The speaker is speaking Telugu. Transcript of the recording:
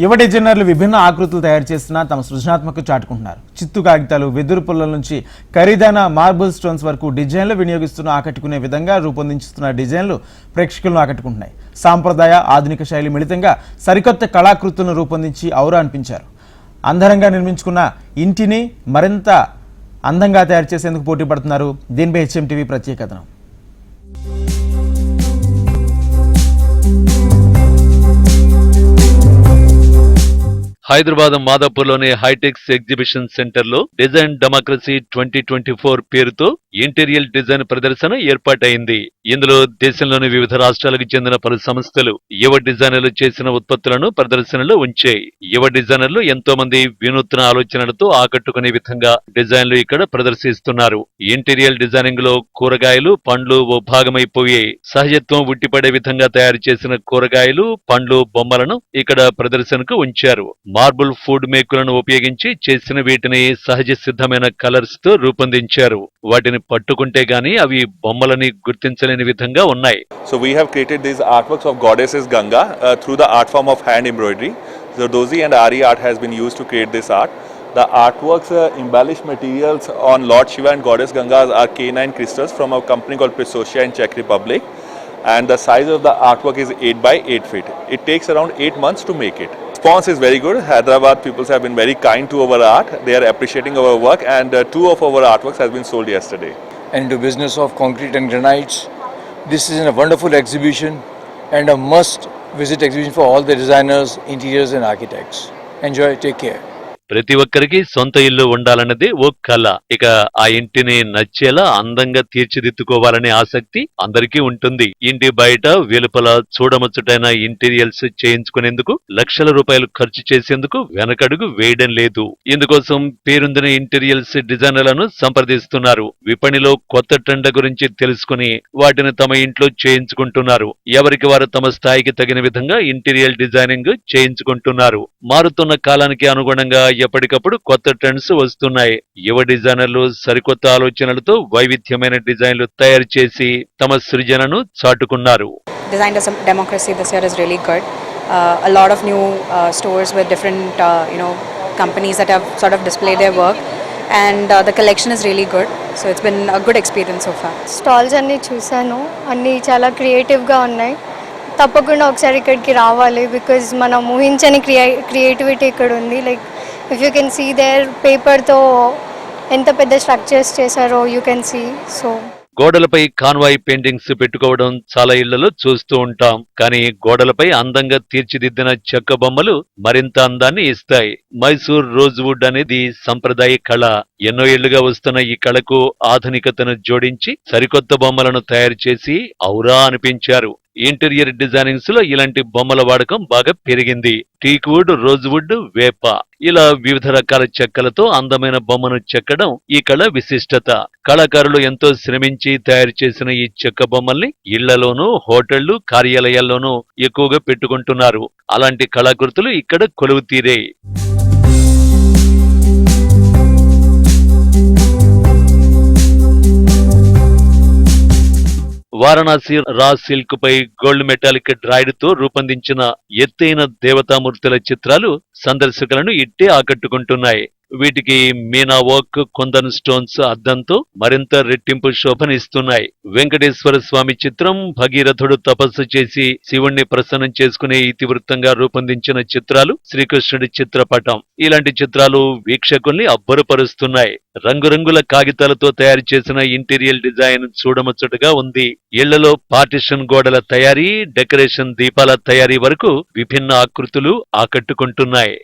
యువ డిజైనర్లు విభిన్న ఆకృతులు తయారు చేస్తున్న తమ సృజనాత్మక చాటుకుంటున్నారు. చిత్తు కాగితాలు వెదురు పుల్లల నుంచి ఖరీదైన మార్బుల్ స్టోన్స్ వరకు డిజైన్లు వినియోగిస్తున్న ఆకట్టుకునే విధంగా రూపొందించుతున్న డిజైన్లు ప్రేక్షకులను ఆకట్టుకుంటున్నాయి. సాంప్రదాయ ఆధునిక శైలి మిళితంగా సరికొత్త కళాకృతులను రూపొందించి ఔరా అనిపించారు. అందరంగా నిర్మించుకున్న ఇంటిని మరింత అందంగా తయారు చేసేందుకు పోటీ పడుతున్నారు దీనిపై హెచ్ఎం టీవీ ప్రత్యేక కథనం హైదరాబాద్ మాదాపూర్లోని హైటెక్స్ ఎగ్జిబిషన్ సెంటర్లో design democracy twenty twenty four పేరుతో ఇంటీరియల్ డిజైన్ ప్రదర్శన ఏర్పాటైంది. ఇందులో దేశంలోని వివిధ రాష్ట్రాలకు చెందిన పలు సంస్థలు యువ డిజైనర్లు చేసిన ఉత్పత్తులను ప్రదర్శనలో ఉంచాయి. యువ డిజైనర్లు ఎంతో మంది వినూత్న ఆలోచనలతో ఆకట్టుకునే విధంగా డిజైన్లు ఇక్కడ ప్రదర్శిస్తున్నారు. ఇంటీరియల్ డిజైనింగ్లో కూరగాయలు పండ్లు ఓ భాగమైపోయాయి. సహజత్వం ఉట్టిపడే విధంగా తయారు చేసిన కూరగాయలు పండ్లు బొమ్మలను ఇక్కడ ప్రదర్శనకు ఉంచారు. మార్బుల్ ఫుడ్ మేకులను ఉపయోగించి చేసిన వీటిని సహజ సిద్ధమైన కలర్స్తో రూపొందించారు. వాటిని పట్టుకుంటే గాని అవి బొమ్మలని గుర్తించలేని విధంగా ఉన్నాయి. So we have created these art works of goddesses Ganga through the art form of hand embroidery so dozi and aari art has been use to create this art the art works embellish materials on lord Shiva and goddess Ganga are K nine crystals from our company call Preciosa and check Republic and the size of the art work is eight by eight feet it takes around eight months to make it Response is very good. Hyderabad people have been very kind to our art. They are appreciating our work and uh, two of our artworks has been sold yesterday. and the business of concrete and granites. This is a wonderful exhibition and a must visit exhibition for all the designers, interiors and architects. Enjoy, take care. ప్రతి ఒక్కరికి సొంత ఇల్లు ఉండాలన్నది ఓ కళ ఇక ఆ ఇంటిని నచ్చేలా అందంగా తీర్చిదిద్దుకోవాలనే ఆసక్తి అందరికీ ఉంటుంది. ఇంటి బయట వెలుపల చూడముచ్చటైన ఇంటీరియల్స్ చేయించుకునేందుకు లక్షల రూపాయలు ఖర్చు చేసేందుకు వెనకడుగు వేయడం లేదు. ఇందుకోసం పేరొందిన ఇంటీరియల్స్ డిజైనర్లను సంప్రదిస్తున్నారు. విపణిలో కొత్త ట్రెండ్ గురించి తెలుసుకుని వాటిని తమ ఇంట్లో చేయించుకుంటున్నారు. ఎవరికి వారు తమ స్థాయికి తగిన విధంగా ఇంటీరియల్ డిజైనింగ్ చేయించుకుంటున్నారు. మారుతున్న కాలానికి అనుగుణంగా ఎప్పటికప్పుడు కొత్త ట్రెండ్స్ వస్తున్నాయి యువ డిజైనర్లు సరికొత్త ఆలోచనలతో వైవిధ్యమైన డిజైన్లు తయారు చేసి తమ సృజనను చాటుకున్నారు Design Des- Democracy this year is really good. Uh, a lot of new uh, stores with different, uh, you know, companies that have sort of displayed their work, and uh, the collection is really good. So it's been a good experience so far. Stalls అన్నీ చూశాను అన్నీ చాలా క్రియేటివ్గా ఉన్నాయి తప్పకుండా ఒకసారి ఇక్కడికి రావాలి బికాజ్ మనం ఊహించని క్రియే క్రియేటివిటీ ఇక్కడ ఉంది like if you can see there పేపర్తో ఎంత పెద్ద స్ట్రక్చర్స్ చేశారో యూ కెన్ సీ సో గోడలపై కాన్వాయ్ పెయింటింగ్స్ పెట్టుకోవడం చాలా ఇళ్ళలో చూస్తూ ఉంటాం. కానీ గోడలపై అందంగా తీర్చిదిద్దిన చెక్క బొమ్మలు మరింత అందాన్ని ఇస్తాయి. మైసూర్ రోజ్వుడ్ అనేది సంప్రదాయ కళ. ఎన్నో ఏళ్ళుగా వస్తున్న ఈ కళకు ఆధునికతను జోడించి సరికొత్త బొమ్మలను తయారు చేసి ఔరా అనిపించారు. ఇంటీరియర్ డిజైనింగ్స్లో ఇలాంటి బొమ్మల వాడకం బాగా పెరిగింది. టీక్ వుడ్ రోజ్ వుడ్ వేప ఇలా వివిధ రకాల చెక్కలతో అందమైన బొమ్మను చెక్కడం ఈ కళ విశిష్టత. కళాకారులు ఎంతో శ్రమించి తయారు చేసిన ఈ చెక్క బొమ్మల్ని ఇళ్ళలోనూ హోటళ్ళు కార్యాలయాల్లోనూ ఎక్కువగా పెట్టుకుంటున్నారు. అలాంటి కళాకృతులు ఇక్కడ కొలువు తీరే వారణాసి రా సిల్క్ పై గోల్డ్ మెటాలిక్ డ్రాయిడ్తో రూపొందించిన ఎత్తైన దేవతామూర్తుల చిత్రాలు సందర్శకులను ఇట్టే ఆకట్టుకుంటున్నాయి. వీటికి మీనా వర్క్ కొందన్ స్టోన్స్ అద్దంతో మరింత రెట్టింపు శోభనిస్తున్నాయి వెంకటేశ్వర స్వామి చిత్రం భగీరథుడు తపస్సు చేసి శివుణ్ణి ప్రసన్నం చేసుకునే ఇతివృత్తంగా రూపొందించిన చిత్రాలు శ్రీకృష్ణుడి చిత్రపటం. ఇలాంటి చిత్రాలు వీక్షకుల్ని అబ్బురపరుస్తున్నాయి. రంగురంగుల కాగితాలతో తయారు చేసిన ఇంటీరియల్ డిజైన్ చూడముచ్చటగా ఉంది. ఇళ్ళలో పార్టిషన్ గోడల తయారీ డెకరేషన్ దీపాల తయారీ వరకు విభిన్న ఆకృతులు ఆకట్టుకుంటున్నాయి.